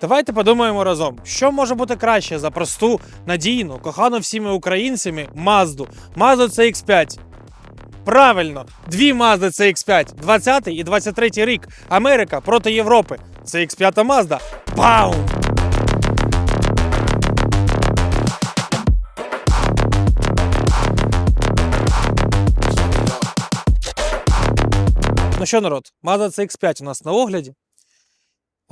Давайте подумаємо разом, що може бути краще за просту, надійну, кохану всіми українцями Мазду. Мазду CX5. Правильно, дві Mazda CX5, 20 і 23 рік. Америка проти Європи. CX5 Mazda. Пау! Ну що, народ, Mazda CX5 у нас на огляді.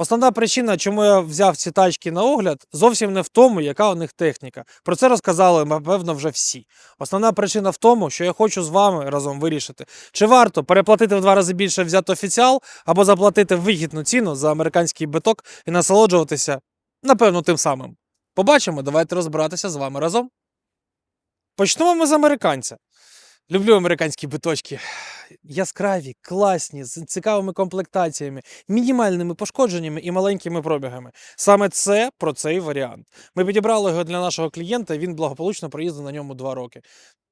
Основна причина, чому я взяв ці тачки на огляд, зовсім не в тому, яка у них техніка. Про це розказали, напевно, вже всі. Основна причина в тому, що я хочу з вами разом вирішити, чи варто переплатити в два рази більше взяти офіціал, або заплатити вигідну ціну за американський биток і насолоджуватися, напевно, тим самим. Побачимо, давайте розбиратися з вами разом. Почнемо ми з американця. Люблю американські биточки. Яскраві, класні, з цікавими комплектаціями, мінімальними пошкодженнями і маленькими пробігами. Саме це про цей варіант. Ми підібрали його для нашого клієнта, він благополучно проїздив на ньому два роки.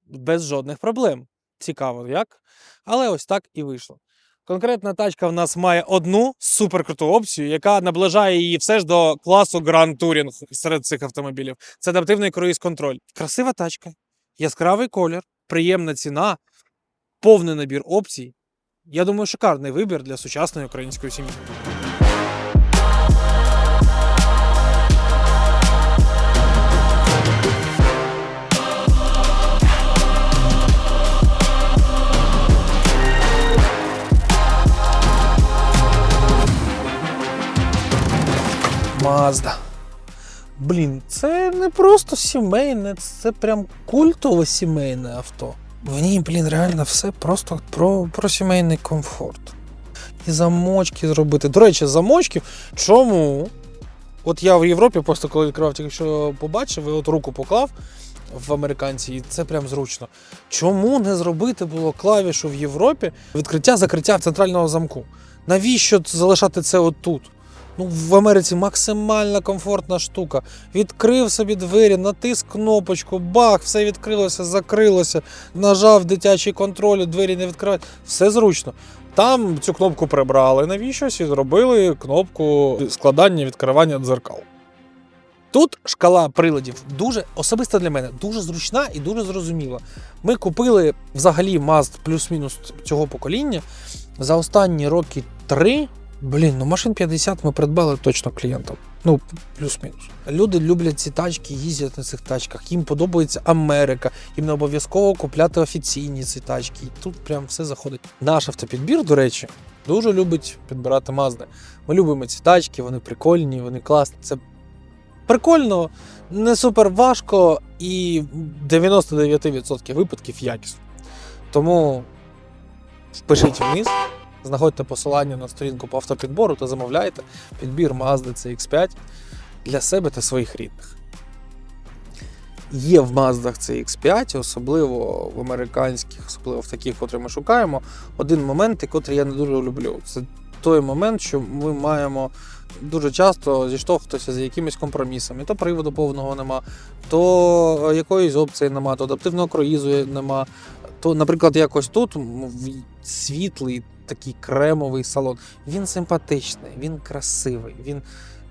Без жодних проблем. Цікаво, як? Але ось так і вийшло. Конкретна тачка в нас має одну суперкруту опцію, яка наближає її все ж до класу Grand Touring серед цих автомобілів. Це адаптивний круїз-контроль. Красива тачка, яскравий колір, приємна ціна, повний набір опцій. Я думаю, шикарний вибір для сучасної української сім'ї. Мазда. Блін, це не просто сімейне, це прям культове сімейне авто. В ній, блін, реально все просто про, про сімейний комфорт. І замочки зробити. До речі, замочків. Чому? От я в Європі просто коли відкривав, тільки що побачив, і от руку поклав в американці, і це прям зручно. Чому не зробити було клавішу в Європі відкриття-закриття центрального замку? Навіщо залишати це отут? Ну, в Америці максимально комфортна штука. Відкрив собі двері, натис кнопочку, бах, все відкрилося, закрилося, нажав дитячий контроль, двері не відкривають. Все зручно. Там цю кнопку прибрали навіщось і зробили кнопку складання відкривання дзеркал. Тут шкала приладів дуже особисто для мене дуже зручна і дуже зрозуміла. Ми купили взагалі Mazda плюс-мінус цього покоління за останні роки три. Блін, ну машин 50 ми придбали точно клієнтам. Ну, плюс-мінус. Люди люблять ці тачки, їздять на цих тачках. Їм подобається Америка. Їм не обов'язково купляти офіційні ці тачки. І тут прям все заходить. Наш автопідбір, до речі, дуже любить підбирати Мазди. Ми любимо ці тачки, вони прикольні, вони класні. Це прикольно, не супер важко і 99% випадків якісно. Тому впишіть вниз. Знаходьте посилання на сторінку по автопідбору та замовляйте підбір Mazda CX5 для себе та своїх рідних. Є в Mazda CX5, особливо в американських, особливо в таких, котрі ми шукаємо, один момент, який я не дуже люблю. Це той момент, що ми маємо дуже часто зіштовхуватися з якимись компромісами. То приводу повного нема, то якоїсь опції нема, то адаптивного круїзу нема. То, наприклад, якось тут світлий такий кремовий салон. Він симпатичний, він красивий, він,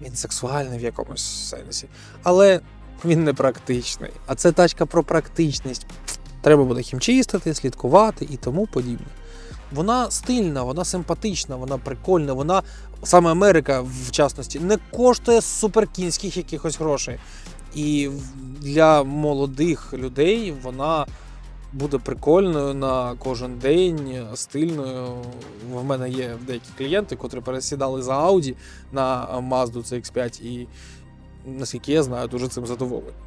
він сексуальний в якомусь сенсі. Але він не практичний. А це тачка про практичність. Треба буде хімчистити, слідкувати і тому подібне. Вона стильна, вона симпатична, вона прикольна, вона саме Америка, в частності, не коштує суперкінських якихось грошей. І для молодих людей вона буде прикольною на кожен день, стильною. В мене є деякі клієнти, котрі пересідали за Audi на Mazda CX5, і наскільки я знаю, дуже цим задоволені.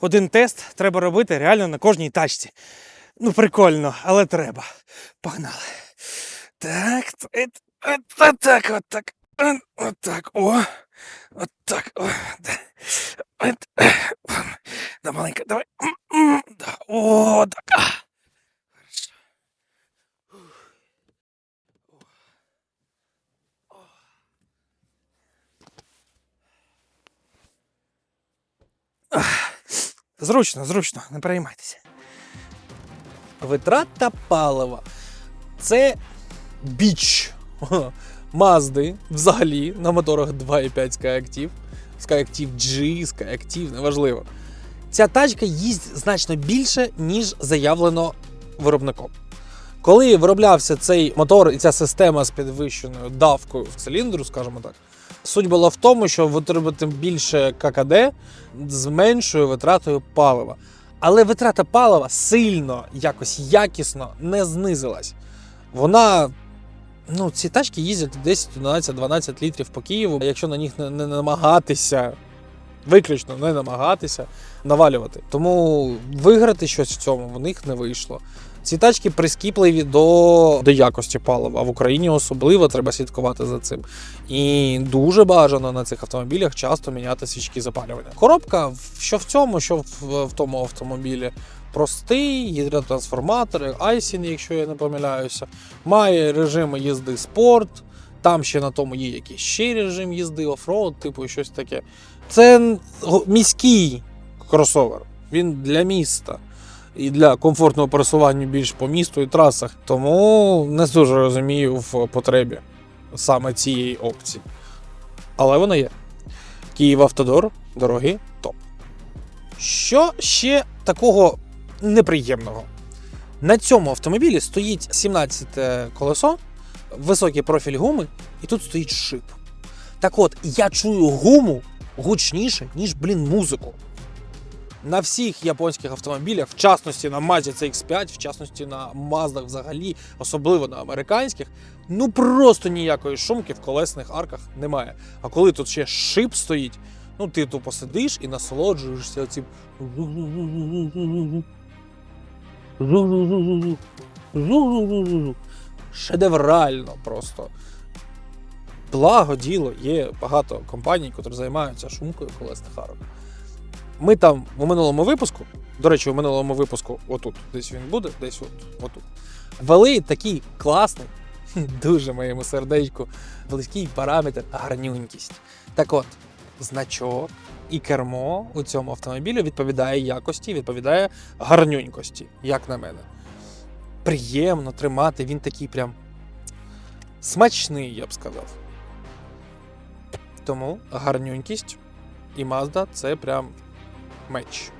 Один тест треба робити реально на кожній тачці. Ну, прикольно, але треба. Погнали. Так, так, от так. От, так, о. От так. Да. Маленька, давай. Да, о, так. Зручно, зручно, не переймайтеся. Витрата палива. Це біч Мазди взагалі на моторах 2.5 Skyactiv, Skyactiv G, Skyactiv, неважливо. Ця тачка їсть значно більше, ніж заявлено виробником. Коли вироблявся цей мотор і ця система з підвищеною давкою в циліндру, скажімо так, суть була в тому, що виробити більше ККД з меншою витратою палива. Але витрата палива сильно, якось якісно не знизилась. Вона. Ну, ці тачки їздять 10, 11, 12 літрів по Києву. Якщо на них не, не намагатися, виключно не намагатися навалювати. Тому виграти щось в цьому в них не вийшло. Ці тачки прискіпливі до, до якості палива. В Україні особливо треба слідкувати за цим. І дуже бажано на цих автомобілях часто міняти свічки запалювання. Коробка, що в цьому, що в, в тому автомобілі. Простий гідротрансформатор, айсін, якщо я не помиляюся, має режим їзди спорт. Там ще на тому є якийсь ще режим їзди, офроуд, типу щось таке. Це міський кросовер. Він для міста і для комфортного пересування більш по місту і трасах. Тому не дуже розумію в потребі саме цієї опції. Але вона є. Київ Автодор, дороги, топ. Що ще такого неприємного? На цьому автомобілі стоїть 17 колесо, високий профіль гуми, і тут стоїть шип. Так от, я чую гуму гучніше, ніж, блін, музику. На всіх японських автомобілях, в частності на Mazda CX5, в частності на Маздах взагалі, особливо на американських, ну просто ніякої шумки в колесних арках немає. А коли тут ще шип стоїть, ну ти тупо сидиш і насолоджуєшся цим. Шедеврально просто. Благо діло, є багато компаній, які займаються шумкою колесних. Ми там у минулому випуску, до речі, у минулому випуску, отут, десь він буде, десь от, отут, ввели такий класний, дуже моєму сердечку, близький параметр гарнюнькість. Так от, значок і кермо у цьому автомобілі відповідає якості, відповідає гарнюнькості, як на мене. Приємно тримати, він такий прям смачний, я б сказав. Тому гарнюнькість і Mazda це прям меч.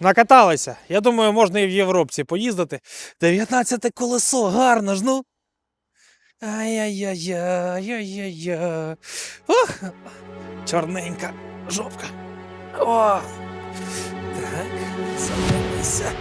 Накаталися. Я думаю, можна і в Європці поїздити. 19 колесо, гарно ж, ну. Ай-яй-яй-яй-яй-яй. Ох, чорненька жопка. Ох. Так, забилися.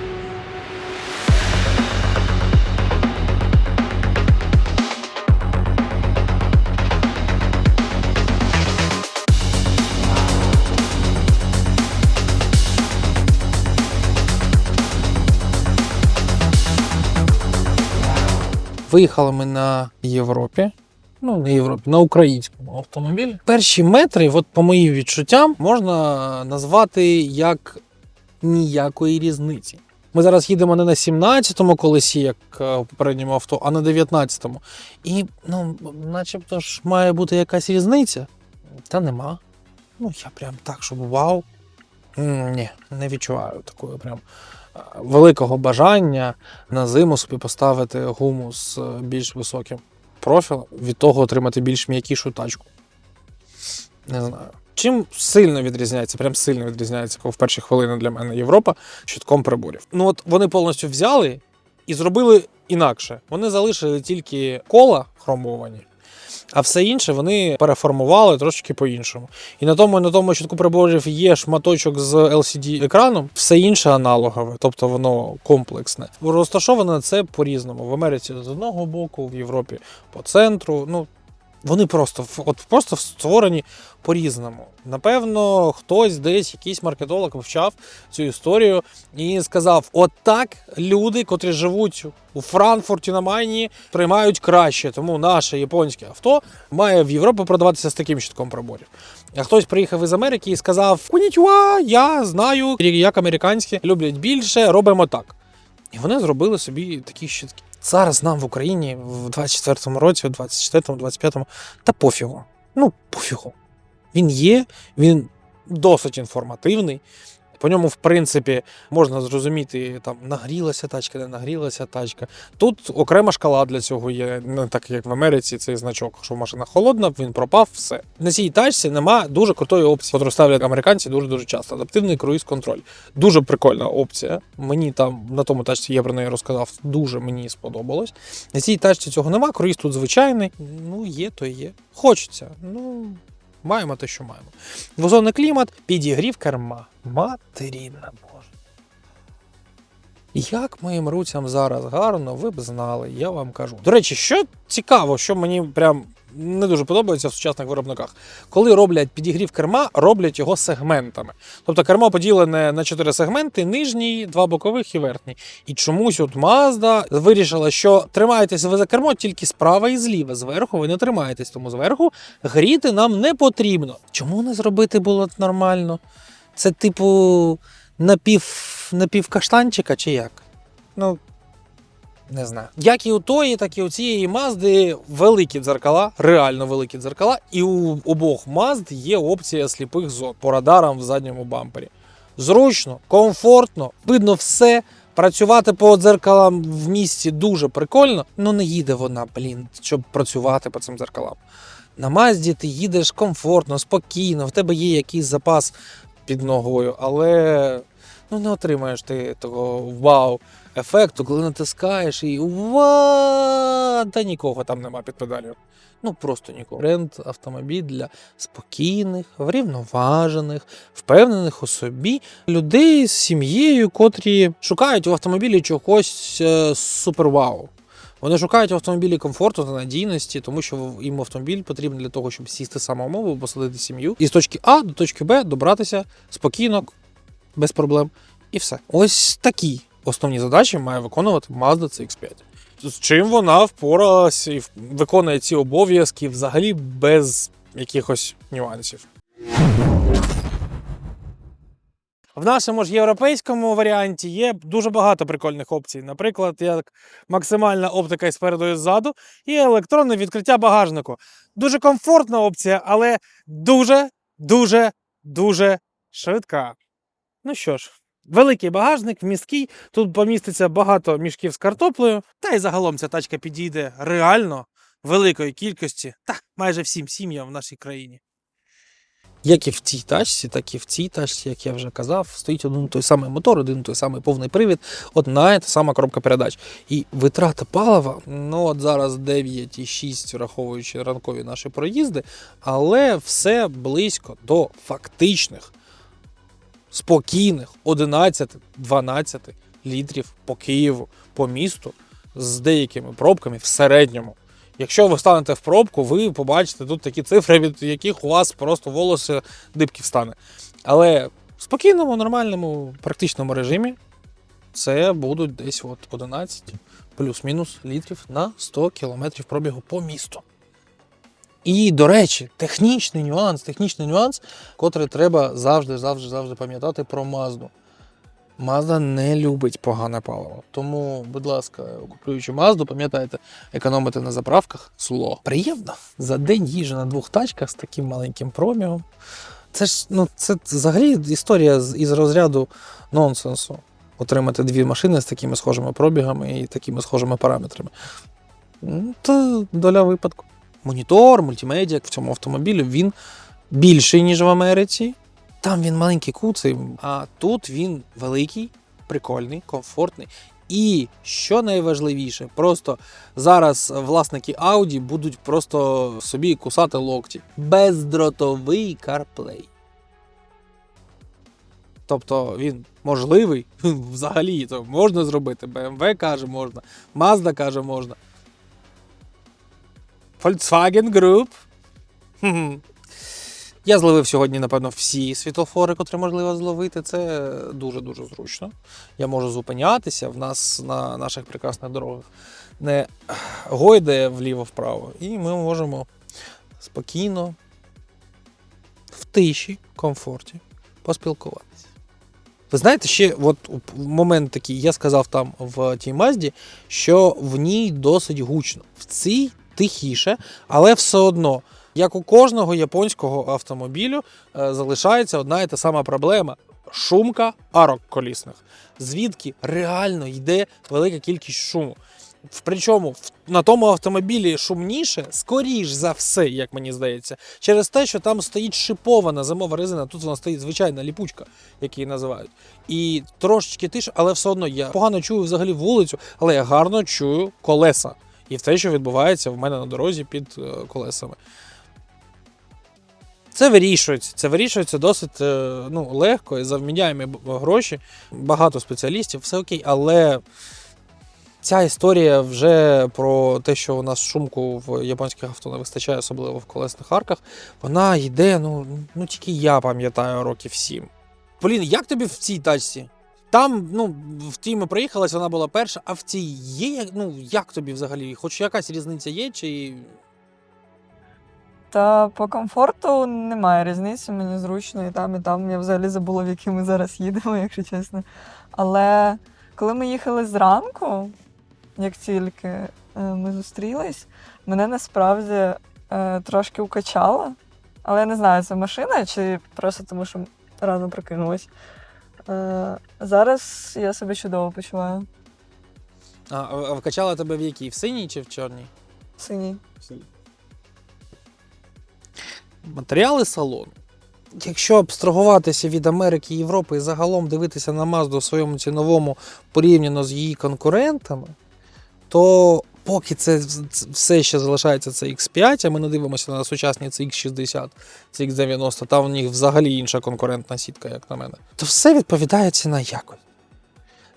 Виїхали ми на Європі. Ну, не Європі, на українському автомобілі. Перші метри, от по моїм відчуттям, можна назвати як ніякої різниці. Ми зараз їдемо не на 17-му колесі, як е, у попередньому авто, а на 19-му. І, ну, начебто ж має бути якась різниця. Та нема. Ну, я прям так, щоб вау. Ні, не відчуваю такої прям е, великого бажання на зиму собі поставити гуму з е, більш високим профілем, від того отримати більш м'якішу тачку. Не знаю. Чим сильно відрізняється, прям сильно відрізняється в перші хвилини для мене Європа щитком приборів. Ну от вони повністю взяли і зробили інакше. Вони залишили тільки кола хромовані, а все інше вони переформували трошки по-іншому. І на тому, на тому щитку приборів є шматочок з LCD екраном, все інше аналогове, тобто воно комплексне. Розташоване це по-різному. В Америці з одного боку, в Європі по центру. Ну вони просто от просто створені по-різному. Напевно, хтось десь, якийсь маркетолог вивчав цю історію і сказав: от так люди, котрі живуть у Франкфурті на Майні, приймають краще. Тому наше японське авто має в Європі продаватися з таким щитком приборів. А хтось приїхав із Америки і сказав: Конічуа, я знаю, як американські люблять більше, робимо так. І вони зробили собі такі щитки. Зараз нам в Україні в 24-му році, в 24-му, 25-му, та пофігу. Ну, пофігу. Він є, він досить інформативний. По ньому, в принципі, можна зрозуміти, там нагрілася тачка, не нагрілася тачка. Тут окрема шкала для цього є, не так як в Америці, цей значок, що машина холодна, він пропав, все. На цій тачці нема дуже крутої опції, яку ставлять американці дуже дуже часто. Адаптивний круїз-контроль. Дуже прикольна опція. Мені там на тому тачці я про неї розказав. Дуже мені сподобалось. На цій тачці цього нема. Круїз тут звичайний. Ну, є, то є. Хочеться. Ну, маємо те, що маємо. Двозонний клімат, підігрів керма. Матерінна Боже. Як моїм руцям зараз гарно, ви б знали, я вам кажу. До речі, що цікаво, що мені прям не дуже подобається в сучасних виробниках. Коли роблять підігрів керма, роблять його сегментами. Тобто кермо поділене на чотири сегменти: нижній, два бокових і верхній. І чомусь от Mazda вирішила, що тримаєтесь ви за кермо тільки справа і зліва. Зверху ви не тримаєтесь, тому зверху гріти нам не потрібно. Чому не зробити було нормально? Це типу напів, напівкаштанчика чи як? Ну, не знаю. Як і у тої, так і у цієї Мазди великі дзеркала, реально великі дзеркала, і у обох Мазд є опція сліпих зон по радарам в задньому бампері. Зручно, комфортно, видно все. Працювати по дзеркалам в місті дуже прикольно, ну не їде вона, блін, щоб працювати по цим дзеркалам. На Мазді ти їдеш комфортно, спокійно, в тебе є якийсь запас під ногою, але ну, не отримаєш ти того вау ефекту, коли натискаєш і ва та нікого там нема під педалю. Ну просто нікого. Бренд автомобіль для спокійних, врівноважених, впевнених у собі людей з сім'єю, котрі шукають в автомобілі чогось е, супер-вау. Вони шукають в автомобілі комфорту та надійності, тому що їм автомобіль потрібен для того, щоб сісти самому, посадити сім'ю і з точки А до точки Б добратися спокійно, без проблем, і все. Ось такі основні задачі має виконувати Mazda CX5. З чим вона впоралася і виконує ці обов'язки взагалі без якихось нюансів. В нашому ж європейському варіанті є дуже багато прикольних опцій. Наприклад, як максимальна оптика і спереду і ззаду, і електронне відкриття багажнику. Дуже комфортна опція, але дуже, дуже, дуже швидка. Ну що ж, великий багажник, місткий. Тут поміститься багато мішків з картоплею. Та й загалом ця тачка підійде реально великої кількості та майже всім сім'ям в нашій країні. Як і в цій тачці, так і в цій тачці, як я вже казав, стоїть один той самий мотор, один той самий повний привід, одна і та сама коробка передач. І витрата палива, ну от зараз 9,6, враховуючи ранкові наші проїзди, але все близько до фактичних, спокійних 11-12 літрів по Києву, по місту з деякими пробками в середньому. Якщо ви станете в пробку, ви побачите тут такі цифри, від яких у вас просто волосся дибки встане. Але в спокійному, нормальному, практичному режимі це будуть десь от 11 плюс-мінус літрів на 100 км пробігу по місту. І, до речі, технічний нюанс, технічний нюанс, котрий треба завжди, завжди, завжди пам'ятати про Мазду. Mazda не любить погане паливо. Тому, будь ласка, купуючи Mazda, пам'ятайте, економити на заправках зло. Приємно. За день їжджу на двох тачках з таким маленьким промігом. Це ж ну, це взагалі історія із розряду нонсенсу. Отримати дві машини з такими схожими пробігами і такими схожими параметрами. Це доля випадку. Монітор, мультимедіа в цьому автомобілі він більший, ніж в Америці. Там він маленький куций, а тут він великий, прикольний, комфортний. І що найважливіше, просто зараз власники Audi будуть просто собі кусати локті. Бездротовий CarPlay. Тобто він можливий взагалі, то можна зробити. BMW каже, можна, Mazda каже, можна. Volkswagen Group. Я зловив сьогодні, напевно, всі світлофори, котрі можливо зловити. Це дуже-дуже зручно. Я можу зупинятися. В нас на наших прекрасних дорогах не гойде вліво-вправо. І ми можемо спокійно, в тиші, комфорті поспілкуватися. Ви знаєте, ще от момент такий, я сказав там в тій Мазді, що в ній досить гучно. В цій тихіше, але все одно. Як у кожного японського автомобілю е, залишається одна і та сама проблема шумка арок колісних, звідки реально йде велика кількість шуму. Причому на тому автомобілі шумніше, скоріш за все, як мені здається, через те, що там стоїть шипована зимова резина, тут вона стоїть звичайна ліпучка, як її називають. І трошечки тише, але все одно я погано чую взагалі вулицю, але я гарно чую колеса. І в те, що відбувається в мене на дорозі під е, колесами. Це вирішується. Це вирішується досить е, ну, легко і за вміняємі гроші. Багато спеціалістів, все окей, але ця історія вже про те, що у нас шумку в японських авто не вистачає, особливо в колесних арках, вона йде, ну, ну тільки я пам'ятаю років сім. Блін, як тобі в цій тачці? Там, ну, в тій ми приїхалась, вона була перша, а в цій є, ну, як тобі взагалі? Хоч якась різниця є, чи Та по комфорту немає різниці, мені зручно і там, і там. Я взагалі забула, в який ми зараз їдемо, якщо чесно. Але коли ми їхали зранку, як тільки е, ми зустрілись, мене насправді е, трошки укачало. Але я не знаю, це машина чи просто тому, що рано прокинулась. Е, зараз я себе чудово почуваю. а, а вкачала тебе в якій? В синій чи в чорній? Синій. Матеріали салону. Якщо абстрагуватися від Америки і Європи і загалом дивитися на Mazda у своєму ціновому порівняно з її конкурентами, то поки це все ще залишається це X5, а ми не дивимося на сучасні CX60, CX90, там у них взагалі інша конкурентна сітка, як на мене, то все відповідає ціна якось.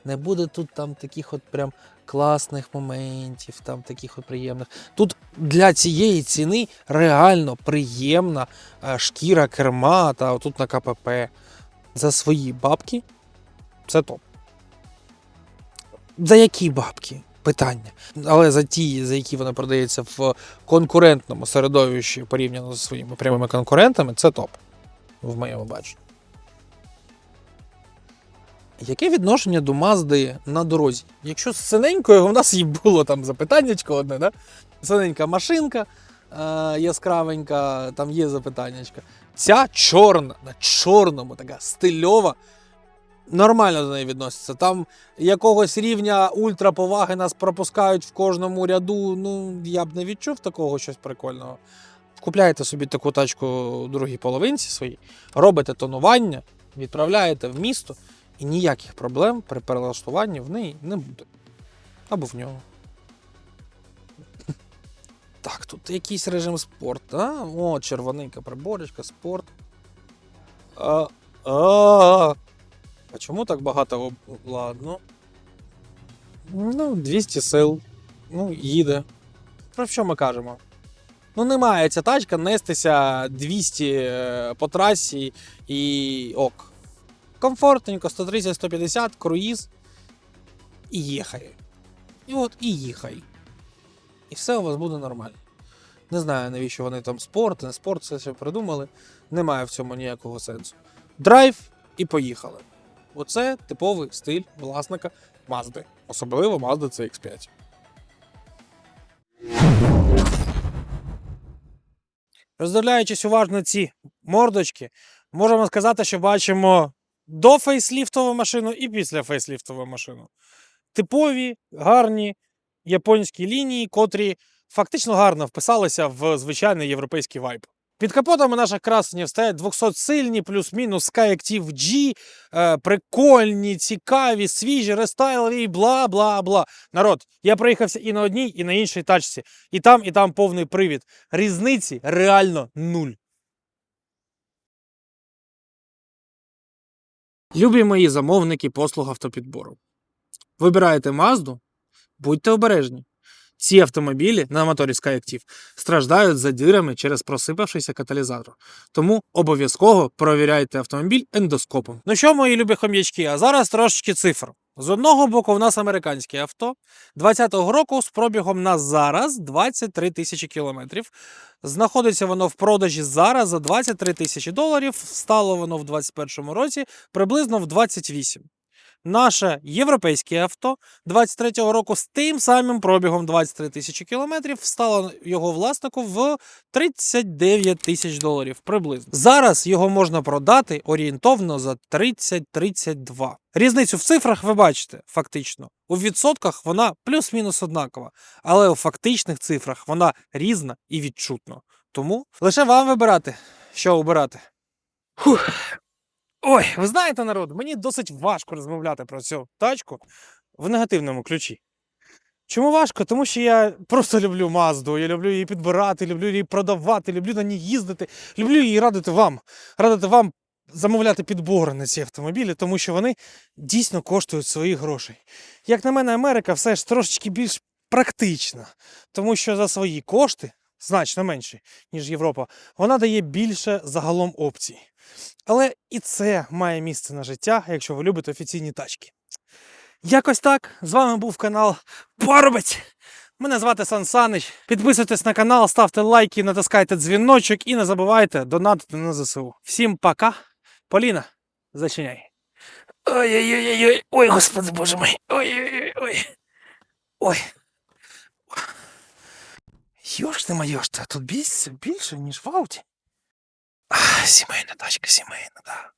Не буде тут там таких от прям класних моментів, там таких от приємних. Тут для цієї ціни реально приємна е, шкіра керма та отут на КПП. За свої бабки це топ. За які бабки? Питання. Але за ті, за які вона продається в конкурентному середовищі порівняно зі своїми прямими конкурентами, це топ. В моєму баченні. Яке відношення до Мазди на дорозі? Якщо з синенькою, у нас їй було там запитаннячко одне, да? Синенька машинка, е, яскравенька, там є запитаннячка. Ця чорна, на чорному, така стильова, нормально до неї відноситься. Там якогось рівня ультраповаги нас пропускають в кожному ряду. Ну, я б не відчув такого щось прикольного. Купляєте собі таку тачку у другій половинці своїй, робите тонування, відправляєте в місто, і ніяких проблем при перелаштуванні в неї не буде. Або в нього. Так, тут якийсь режим спорт. А? О, червоненька приборочка, спорт. А, а, а чому так багато? об- Ладно. Ну, 200 сил. Ну, їде. Про що ми кажемо? Ну, не має ця тачка нестися 200 е, по трасі і ок. Комфортненько, 130-150, круїз. І їхай. І от, і їхай. І все у вас буде нормально. Не знаю, навіщо вони там спорт, не спорт, все ще придумали. Немає в цьому ніякого сенсу. Драйв і поїхали. Оце типовий стиль власника Мазди. Особливо Mazda CX5. Роздивляючись уважно ці мордочки, можемо сказати, що бачимо до фейсліфтову машину і після фейсліфтову машину. Типові, гарні японські лінії, котрі фактично гарно вписалися в звичайний європейський вайб. Під капотами наших красенів стоять 200-сильні, плюс-мінус Skyactiv G, е, прикольні, цікаві, свіжі, рестайлові, бла бла бла. Народ, я проїхався і на одній, і на іншій тачці. І там, і там повний привід. Різниці реально нуль. Любі мої замовники послуг автопідбору. Вибираєте Мазду, будьте обережні. Ці автомобілі на моторі Skyactiv страждають за дирами через просипавшийся каталізатор. Тому обов'язково провіряйте автомобіль ендоскопом. Ну що, мої любі хом'ячки, а зараз трошечки цифр. З одного боку, в нас американське авто 20-го року з пробігом на зараз 23 тисячі кілометрів. Знаходиться воно в продажі зараз за 23 тисячі доларів. Стало воно в 2021 році приблизно в 28. Наше європейське авто 23-го року з тим самим пробігом 23 тисячі кілометрів стало його власнику в 39 тисяч доларів приблизно. Зараз його можна продати орієнтовно за 30-32. Різницю в цифрах ви бачите, фактично. У відсотках вона плюс-мінус однакова, але у фактичних цифрах вона різна і відчутно. Тому лише вам вибирати, що обирати. Фух. Ой, ви знаєте, народ, мені досить важко розмовляти про цю тачку в негативному ключі. Чому важко? Тому що я просто люблю Мазду, я люблю її підбирати, люблю її продавати, люблю на ній їздити, люблю її радити вам, радити вам замовляти підбори на ці автомобілі, тому що вони дійсно коштують своїх грошей. Як на мене, Америка все ж трошечки більш практична, тому що за свої кошти, значно менші, ніж Європа, вона дає більше загалом опцій. Але і це має місце на життя, якщо ви любите офіційні тачки. Якось так. З вами був канал Поробець. Мене звати Сан Санич. Підписуйтесь на канал, ставте лайки, натискайте дзвіночок і не забувайте донатити на ЗСУ. Всім пока. Поліна, зачиняй. Ой-ой-ой, ой, господи боже мой. Ой-ой-ой. Ой. Йош ти моєш, тут більше, більше, ніж в ауті. А, сімейна тачка, сімейна, да.